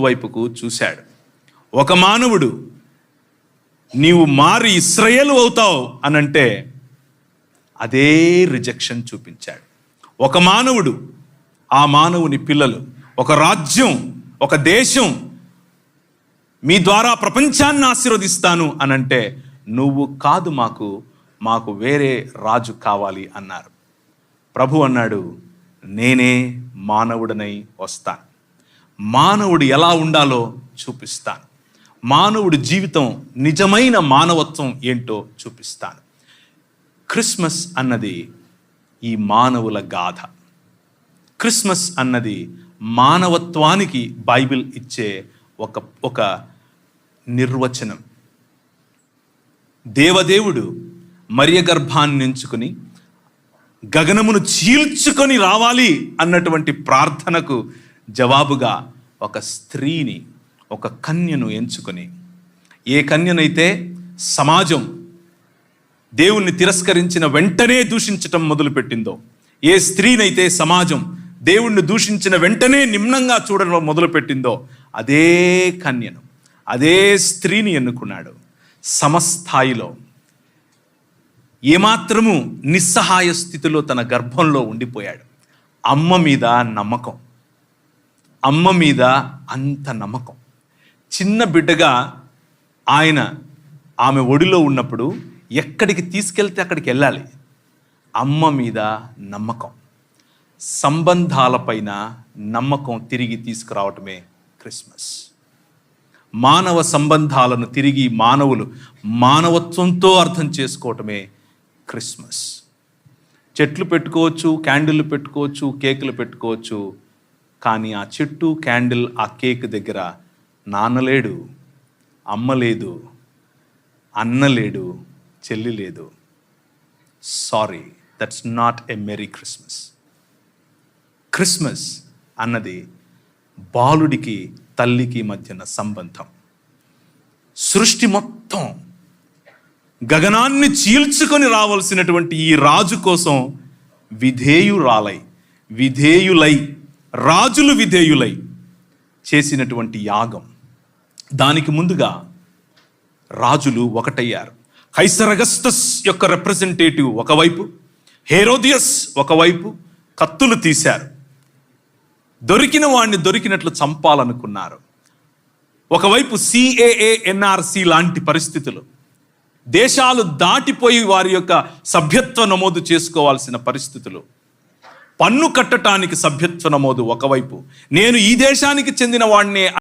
వైపుకు చూశాడు. ఒక మానవుడు నీవు మారి ఇస్రయేలు అవుతావు అనంటే అదే రిజెక్షన్ చూపించాడు. ఒక మానవుడు ఆ మానవుని పిల్లలు ఒక రాజ్యం ఒక దేశం మీ ద్వారా ప్రపంచాన్ని ఆశీర్వదిస్తాను అనంటే నువ్వు కాదు మాకు మాకు వేరే రాజు కావాలి అన్నారు. ప్రభు అన్నాడు నేనే మానవుడనై వస్తాను. మానవుడు ఎలా ఉండాలో చూపిస్తాను. మానవుడి జీవితం నిజమైన మానవత్వం ఏంటో చూపిస్తాను. క్రిస్మస్ అన్నది ఈ మానవుల గాథ. క్రిస్మస్ అన్నది మానవత్వానికి బైబిల్ ఇచ్చే ఒక ఒక నిర్వచనం. దేవదేవుడు మరియ గర్భాన్ని ఎంచుకుని గగనమును చీల్చుకొని రావాలి అన్నటువంటి ప్రార్థనకు జవాబుగా ఒక స్త్రీని ఒక కన్యను ఎంచుకొని ఏ కన్యనైతే సమాజం దేవుణ్ణి తిరస్కరించిన వెంటనే దూషించటం మొదలుపెట్టిందో ఏ స్త్రీనైతే సమాజం దేవుణ్ణి దూషించిన వెంటనే నిమ్నంగా చూడడం మొదలుపెట్టిందో అదే కన్యను అదే స్త్రీని ఎన్నుకున్నాడు. సమస్థాయిలో ఏమాత్రము నిస్సహాయ స్థితిలో తన గర్భంలో ఉండిపోయాడు. అమ్మ మీద నమ్మకం. అమ్మ మీద అంత నమ్మకం. చిన్న బిడ్డగా ఆయన ఆమె ఒడిలో ఉన్నప్పుడు ఎక్కడికి తీసుకెళ్తే అక్కడికి వెళ్ళాలి? అమ్మ మీద నమ్మకం. సంబంధాలపైన నమ్మకం తిరిగి తీసుకురావటమే క్రిస్మస్. మానవ సంబంధాలను తిరిగి మానవులు మానవత్వంతో అర్థం చేసుకోవటమే క్రిస్మస్. చెట్లు పెట్టుకోవచ్చు క్యాండిల్ పెట్టుకోవచ్చు కేకులు పెట్టుకోవచ్చు కానీ ఆ చెట్టు క్యాండిల్ ఆ కేక్ దగ్గర నాన్నలేడు అమ్మలేదు అమ్మ లేదు అన్న లేడు చెల్లి లేదు. Sorry that's not a merry Christmas Christmas అన్నది బాలుడికి తల్లికి మధ్యన సంబంధం. సృష్టి మొత్తం గగనాన్ని చీల్చుకొని రావాల్సినటువంటి ఈ రాజు కోసం విధేయురాలై విధేయులై రాజులు విధేయులై చేసినటువంటి యాగం. దానికి ముందుగా రాజులు ఒకటయ్యారు. కైసరగస్తస్ యొక్క రిప్రజెంటేటివ్ ఒకవైపు హేరోదియస్ ఒకవైపు కత్తులు తీశారు. దొరికిన వాడిని దొరికినట్లు చంపాలనుకున్నారు. ఒకవైపు సిఏఏ ఎన్ఆర్సి లాంటి పరిస్థితులు. దేశాలు దాటిపోయి వారి యొక్క సభ్యత్వ నమోదు చేసుకోవాల్సిన పరిస్థితులు. పన్ను కట్టటానికి సభ్యత్వ నమోదు ఒకవైపు. నేను ఈ దేశానికి చెందిన వాడినే